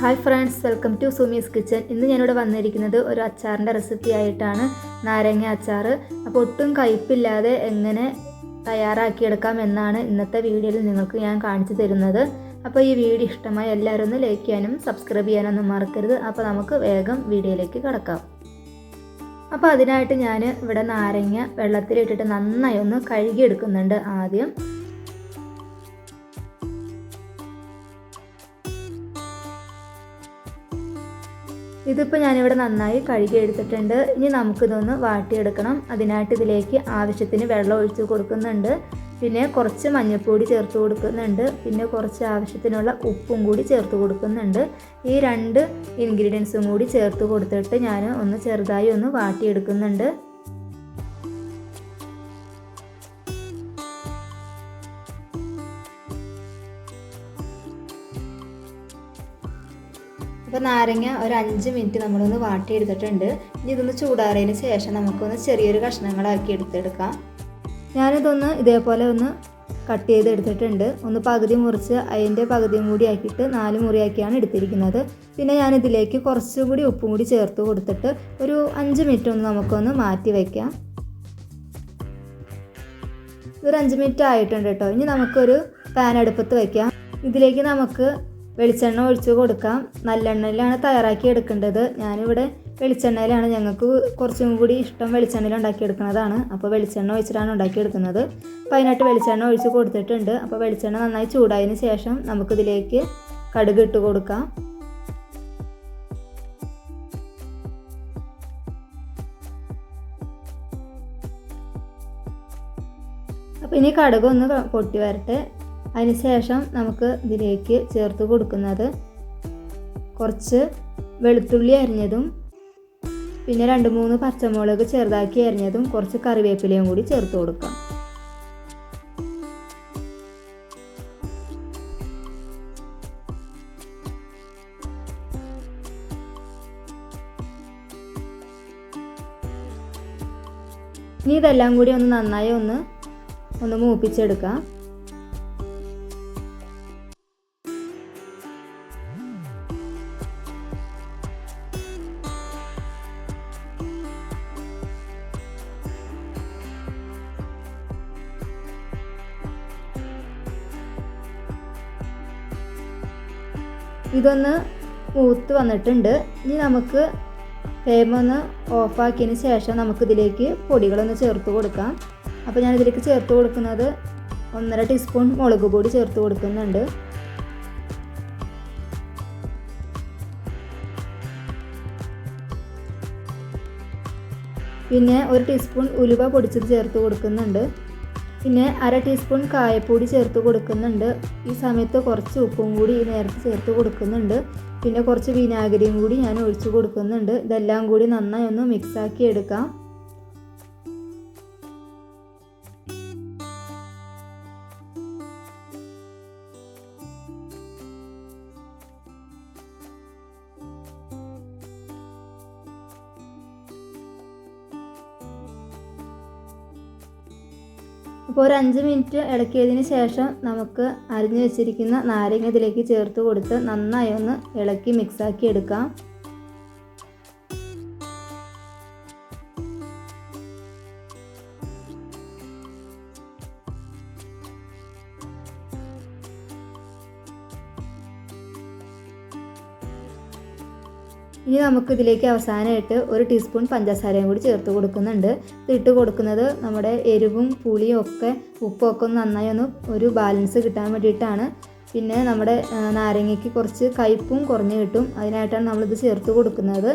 Hi friends welcome to Sumi's kitchen ഇന്ന് ഞാനിവിടെ വന്നിരിക്കുന്നത് ഒരു അച്ചാറിന്റെ റെസിപ്പി ആയിട്ടാണ് നാരങ്ങ അച്ചാർ അപ്പോൾ ഒട്ടും കയ്പില്ലാതെ എങ്ങനെ തയ്യാറാക്കിയെടുക്കാം എന്നാണ് ഇന്നത്തെ വീഡിയോയിൽ നിങ്ങൾക്ക് ഞാൻ കാണിച്ചു തരുന്നത്. അപ്പോൾ ഈ വീഡിയോ ഇഷ്ടമായി എല്ലാവരും ഒന്ന് ലൈക്ക് ചെയ്യാനും സബ്സ്ക്രൈബ് ചെയ്യാനൊന്നും മറക്കരുത്. അപ്പോൾ നമുക്ക് വേഗം വീഡിയോയിലേക്ക് കിടക്കാം. അപ്പോൾ അതിനായിട്ട് ഞാൻ ഇവിടെ നാരങ്ങ വെള്ളത്തിലിട്ടിട്ട് നന്നായി ഒന്ന് കഴുകിയെടുക്കുന്നുണ്ട് ആദ്യം. ഇതിപ്പോൾ ഞാനിവിടെ നന്നായി കഴുകി എടുത്തിട്ടുണ്ട് ഇനി നമുക്കിതൊന്ന് വാട്ടിയെടുക്കണം. അതിനായിട്ട് ഇതിലേക്ക് ആവശ്യത്തിന് വെള്ളം ഒഴിച്ച് കൊടുക്കുന്നുണ്ട്. പിന്നെ കുറച്ച് മഞ്ഞൾപ്പൊടി ചേർത്ത് കൊടുക്കുന്നുണ്ട്. പിന്നെ കുറച്ച് ആവശ്യത്തിനുള്ള ഉപ്പും കൂടി ചേർത്ത് കൊടുക്കുന്നുണ്ട്. ഈ രണ്ട് ഇൻഗ്രീഡിയൻസും കൂടി ചേർത്ത് കൊടുത്തിട്ട് ഞാൻ ഒന്ന് ചെറുതായി ഒന്ന് വാട്ടിയെടുക്കുന്നുണ്ട്. അപ്പോൾ നാരങ്ങ ഒരു അഞ്ച് മിനിറ്റ് നമ്മളൊന്ന് വാട്ടിയെടുത്തിട്ടുണ്ട്. ഇനി ഇതൊന്ന് ചൂടാറിയതിന് ശേഷം നമുക്കൊന്ന് ചെറിയൊരു കഷ്ണങ്ങളാക്കി എടുത്തെടുക്കാം. ഞാനിതൊന്ന് ഇതേപോലെ ഒന്ന് കട്ട് ചെയ്ത് എടുത്തിട്ടുണ്ട് ഒന്ന് പകുതി മുറിച്ച് അതിന്റെ പകുതിയും കൂടി ആക്കിയിട്ട് നാല് മുറിയാക്കിയാണ് എടുത്തിരിക്കുന്നത്. പിന്നെ ഞാനിതിലേക്ക് കുറച്ചുകൂടി ഉപ്പും കൂടി ചേർത്ത് കൊടുത്തിട്ട് ഒരു അഞ്ച് മിനിറ്റ് ഒന്ന് നമുക്കൊന്ന് മാറ്റി വയ്ക്കാം ഒരു അഞ്ച് മിനിറ്റ് ആയിട്ടുണ്ട് കേട്ടോ. ഇനി നമുക്കൊരു പാൻ അടുപ്പത്ത് വയ്ക്കാം ഇതിലേക്ക് നമുക്ക് വെളിച്ചെണ്ണ ഒഴിച്ച് കൊടുക്കാം. നല്ലെണ്ണയിലാണ് തയ്യാറാക്കി എടുക്കേണ്ടത്. ഞാനിവിടെ വെളിച്ചെണ്ണയിലാണ് ഞങ്ങൾക്ക് കുറച്ചും കൂടി ഇഷ്ടം വെളിച്ചെണ്ണയിൽ ഉണ്ടാക്കിയെടുക്കുന്നതാണ്. അപ്പോൾ വെളിച്ചെണ്ണ ഒഴിച്ചിട്ടാണ് ഉണ്ടാക്കിയെടുക്കുന്നത്. അപ്പോൾ അതിനായിട്ട് വെളിച്ചെണ്ണ ഒഴിച്ച് കൊടുത്തിട്ടുണ്ട്. അപ്പോൾ വെളിച്ചെണ്ണ നന്നായി ചൂടായതിന് ശേഷം നമുക്കിതിലേക്ക് കടുക് ഇട്ട് കൊടുക്കാം. അപ്പോൾ ഇനി കടുക് ഒന്ന് പൊട്ടി വരട്ടെ. അതിന് ശേഷം നമുക്ക് ഇതിലേക്ക് ചേർത്ത് കൊടുക്കുന്നത് കുറച്ച് വെളുത്തുള്ളി അരിഞ്ഞതും പിന്നെ രണ്ട് മൂന്ന് പച്ചമുളക് ചെറുതാക്കി അരിഞ്ഞതും കുറച്ച് കറിവേപ്പിലയും കൂടി ചേർത്ത് കൊടുക്കാം. ഇനി ഇതെല്ലാം കൂടി ഒന്ന് നന്നായി ഒന്ന് ഒന്ന് മൂപ്പിച്ചെടുക്കാം. ഇതൊന്ന് മൂത്ത് വന്നിട്ടുണ്ട്. ഇനി നമുക്ക് ഫ്ലെയിം ഒന്ന് ഓഫാക്കിയതിന് ശേഷം നമുക്കിതിലേക്ക് പൊടികളൊന്ന് ചേർത്ത് കൊടുക്കാം. അപ്പോൾ ഞാനിതിലേക്ക് ചേർത്ത് കൊടുക്കുന്നത് ഒന്നര ടീസ്പൂൺ മുളക് പൊടി ചേർത്ത് കൊടുക്കുന്നുണ്ട്. പിന്നെ ഒരു ടീസ്പൂൺ ഉലുവ പൊടിച്ചത് ചേർത്ത് കൊടുക്കുന്നുണ്ട്. പിന്നെ അര ടീസ്പൂൺ കായപ്പൊടി ചേർത്ത് കൊടുക്കുന്നുണ്ട്. ഈ സമയത്ത് കുറച്ച് ഉപ്പും കൂടി നേരത്തെ ചേർത്ത് കൊടുക്കുന്നുണ്ട്. പിന്നെ കുറച്ച് വിനാഗിരിയും കൂടി ഞാൻ ഒഴിച്ച് കൊടുക്കുന്നുണ്ട്. ഇതെല്ലാം കൂടി നന്നായി ഒന്ന് മിക്സാക്കി എടുക്കാം. അപ്പോൾ ഒരു അഞ്ച് മിനിറ്റ് ഇളക്കിയതിന് ശേഷം നമുക്ക് അരിഞ്ഞു വെച്ചിരിക്കുന്ന നാരങ്ങ ഇതിലേക്ക് ചേർത്ത് കൊടുത്ത് നന്നായി ഒന്ന് ഇളക്കി മിക്സാക്കി എടുക്കാം. ഇനി നമുക്ക് ഇതിലേക്ക് അവസാനമായിട്ട് ഒരു ടീസ്പൂൺ പഞ്ചസാരയും കൂടി ചേർത്ത് കൊടുക്കുന്നുണ്ട്. ഇട്ട് കൊടുക്കുന്നത് നമ്മുടെ എരിവും പുളിയും ഒക്കെ ഉപ്പൊക്കെ ഒന്ന് നന്നായി ഒന്ന് ഒരു ബാലൻസ് കിട്ടാൻ വേണ്ടിയിട്ടാണ്. പിന്നെ നമ്മുടെ നാരങ്ങയ്ക്ക് കുറച്ച് കയ്പും കുറഞ്ഞ് കിട്ടും. അതിനായിട്ടാണ് നമ്മളിത് ചേർത്ത് കൊടുക്കുന്നത്.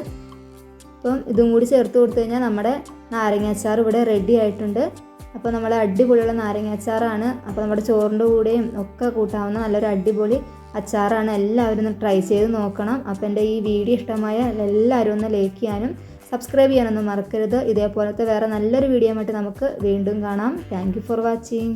അപ്പം ഇതും കൂടി ചേർത്ത് കൊടുത്തു കഴിഞ്ഞാൽ നമ്മുടെ നാരങ്ങ അച്ചാർ ഇവിടെ റെഡി ആയിട്ടുണ്ട്. അപ്പോൾ നമ്മൾ അടിപൊളിയുള്ള നാരങ്ങ അച്ചാറാണ് അപ്പോൾ നമ്മുടെ ചോറിന്റെ കൂടെയും ഒക്കെ കൂട്ടാവുന്ന നല്ലൊരു അടിപൊളി അച്ചാറാണ് എല്ലാവരും ഒന്ന് ട്രൈ ചെയ്ത് നോക്കണം. അപ്പോൾ എന്റെ ഈ വീഡിയോ ഇഷ്ടമായ എല്ലാവരും ഒന്ന് ലൈക്ക് ചെയ്യാനും സബ്സ്ക്രൈബ് ചെയ്യാനൊന്നും മറക്കരുത്. ഇതേപോലത്തെ വേറെ നല്ലൊരു വീഡിയോ ആയിട്ട് നമുക്ക് വീണ്ടും കാണാം. Thank for watching